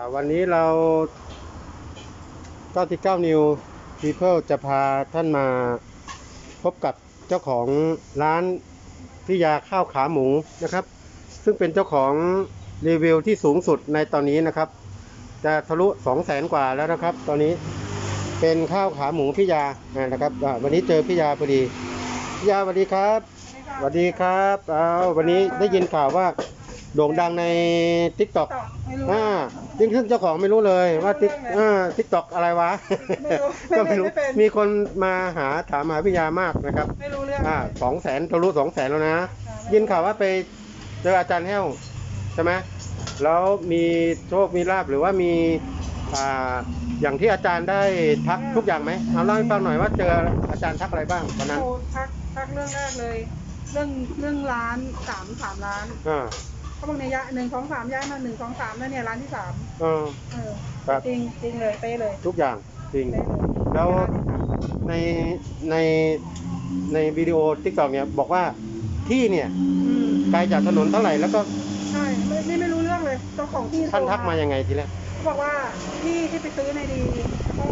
อ่าวันนี้เรา 99 New People จะพาท่านมาพบกับเจ้าของร้านพิยาข้าวขาหมูนะครับ ซึ่งเป็นเจ้าของรีวิวที่สูงสุดในตอนนี้นะครับ จะทะลุ 200,000 กว่าแล้วนะครับ ตอนนี้เป็นข้าวขาหมูพิยาอ่านะครับอ่าวันนี้เจอพิยาพอดีพิยาสวัสดีครับสวัสดีครับอ้าววันนี้ได้ยินข่าวว่า โด่งดังใน TikTok ไม่รู้ อ่าจริงๆเจ้าของไม่รู้เลยว่าติ๊กไม่รู้เลยอ่าทิกตอกอะไรวะ ไม่รู้ก็ไม่รู้ไม่เป็น มีคนมาหาถามหาพิยามากนะครับ ไม่รู้เรื่องอ่าสองแสนทะลุสองแสนแล้วนะยินข่าวว่าไปเจออาจารย์แห้วใช่ไหมแล้วมีโชค มีลาบหรือว่ามีอ่าอย่างที่อาจารย์ได้ทักทุกอย่างไหมเอาเล่าให้ฟังหน่อยว่าเจออาจารย์ทักอะไรบ้างวันนั้นโทรทักทักเรื่องแรกเลย เรื่องเรื่องร้านสามสามร้าน อ่า เขาบอกเนี่ยยะหนึ่งสองสามย้ายมาหนึ่งสองสามแล้วเนี่ยร้านที่สามเออ เออครับ จริงจริงเลยเป๊ะเลยทุกอย่างจริง เป๊ะเลยแล้ว ร้านที่สามในในในวิดีโอทิกตอกเนี่ยบอกว่าที่เนี่ยอืมไกลจากถนนเท่าไหร่แล้วก็ใช่ไม่นี่ไม่รู้เรื่องเลยเจ้าของที่ท่านโทรทักมายังไงทีแรกเขาบอกว่าที่ที่ไปซื้อในดีก็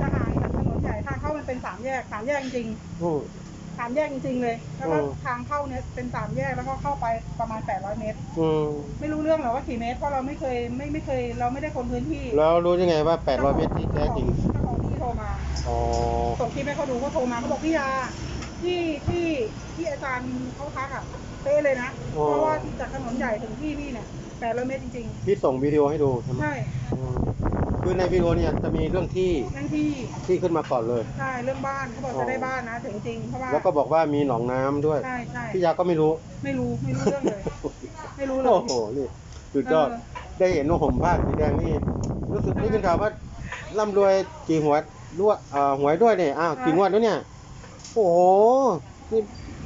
จะห่างจากถนนใหญ่ทางเข้ามันเป็นสามแยกสามแยกจริงๆอืมสามแยกจริงๆเลย แล้วก็อืม ทางเข้าเนี่ยเป็นสามแยกแล้วก็เข้าไปประมาณ 800 เมตร อืมไม่รู้เรื่องหรอกว่ากี่เมตรเพราะเราไม่เคยไม่ไม่เคยเราไม่ได้คนพื้นที่แล้วรู้ยังไงว่า 800 เมตรที่แท้จริง เจ้าของที่โทรมา อ๋อ ส่งคลิปให้เขาดูเขาโทรมาเขาบอกพี่ยาที่ที่ที่อาจารย์เขาทักอะเป๊ะเลยนะ เพราะว่าจากถนนใหญ่ถึงที่นี่เนี่ย800เมตรจริงพี่ส่งวิดีโอให้ดูใช่ไหมๆ ใช่อืม คือในวิดีโอเนี่ยจะมีเรื่องที่นั่นที่ที่ขึ้นมาก่อนเลย ใช่เรื่องบ้านเขาบอกจะได้บ้านนะถึงจริงเพราะว่าแล้วก็บอกว่ามีหนองน้ำด้วย ใช่ใช่พี่ยาก็ไม่รู้ ไม่รู้ไม่รู้เรื่องเลย ไม่รู้เลย โอ้โหนี่สุดยอดเออได้เห็นว่าห่มผ้าสีแดงนี่รู้สึกนี่เป็นข่าวว่าร่ำรวยกี่หัวดด้วยเอ่อหวยด้วยเนี่ยอ้าวกี่งวดแล้วเนี่ย โอ้โหนี่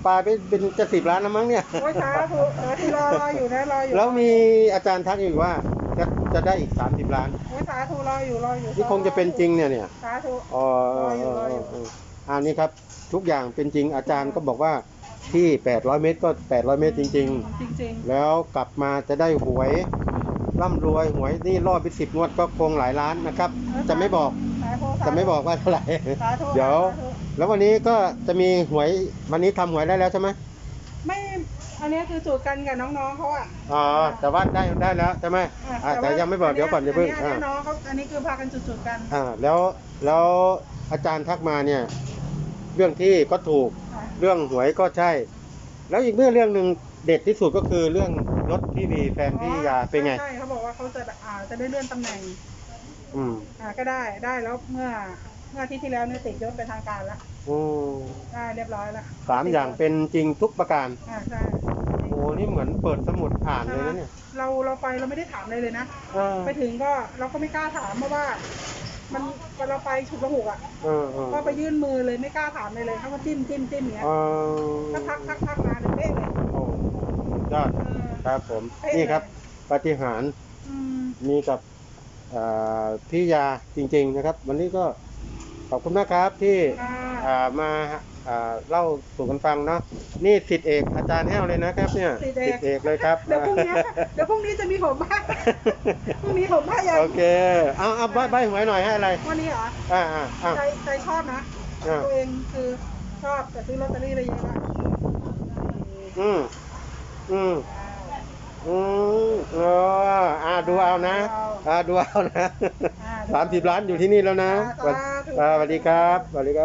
ปลาไปเป็นจะสิบล้านแล้วมั้งเนี่ยโอ้ยช้าถูกเออที่รอรออยู่นะรออยู่แล้วมีอาจารย์ทักอีกว่า จะจะได้อีก 30 ล้านโอ้ยสาธุรออยู่รออยู่นี่คงจะเป็นจริงเนี่ยเนี่ยสาธุ อ๋อรออยู่รออยู่เอออันนี้ครับทุกอย่างเป็นจริงอาจารย์ก็บอกว่าที่ 800 เมตรก็ 800 เมตรจริงจริงๆ แล้วกลับมาจะได้หวยร่ำรวยหวยนี่รอบไปสิบงวดก็คงหลายล้านนะครับ จะไม่บอกๆสาธุสาธุจะไม่บอกว่าเท่าไหร่ สาธุเดี๋ยว สาธุแล้ววันนี้ก็จะมีหวยวันนี้ทำหวยได้แล้วใช่ไหมไม่ อันนี้คือจูดกันกับน้องๆเขาอะอ๋อแต่ว่าได้ได้แล้วใช่ไหมอ่าแต่ยังไม่บอกเดี๋ยวก่อนอย่าเพิ่งอันอ่านี้น้องเขาอันนี้คือพากันจุดๆกันอ่าแล้วแล้วอาจารย์ทักมาเนี่ย เรื่องที่ก็ถูกค่ะเรื่องหวยก็ใช่ แล้วอีกเรื่องเรื่องหนึ่งเด็ดที่สุดก็คือเรื่องรถพี่วีแฟนพี่ยาเป็นไงใช่เขาบอกว่าเขาจะอ่าจะได้เลื่อนตำแหน่ง อืมอ่าก็ได้ได้แล้วเมื่อเมื่ออาที่ที่แล้วเนี่ยติดยศเป็นทางการแล้ว โอ้ได้เรียบร้อยแล้วสามอย่างเป็นจริงทุกประการ อ่าใช่โอ้นี่เหมือนเปิดสมุดอ่านเลยนะเนี่ยเราเราไปเราไม่ได้ถามเลยเลยนะ เออไปถึงก็เราก็ไม่กล้าถามเพราะว่า มันเราไปฉุกระหุกอะ เออเออก็ไปยื่นมือเลยไม่กล้าถามเลยเลยเขาก็จิ้มจิ้มจิ้มอย่างเงี้ยเออก็ทักทักทักมาเลยเป๊ะเลยโอ้ยอดเออ ครับผม เป๊ะเลย นี่ครับปาฏิหารย์อืมมีกับอ่าพี่ยาจริง ๆนะครับ วันนี้ก็ขอบคุณมากครับที่อ่าอ่า มาอ่าเล่าสู่กันฟังเนาะนี่สิทธิเอกอาจารย์แห้วเลยนะครับ เนี่ยสิทธิเอกเอกเลยครับเดี๋ยวพรุ่งนี้เดี๋ยวพรุ่งนี้จะมีผมบ้างพรุ่งนี้ผมบ้างยังโอเคเอาเอาใบใบหวยหน่อยให้อะไรวันนี้เหรออ่าอ่าอ่า ใจใจชอบนะอ่า ตัวเองคือชอบแต่ซื้อลอตเตอรี่ไปเยอะละอืมอืมอืมเอออ่าดูเอานะ อ่าดูเอานะอ่าสามสิบล้านอยู่ที่นี่แล้วนะสาธุอ่าสวัสดีครับสวัสดีครับ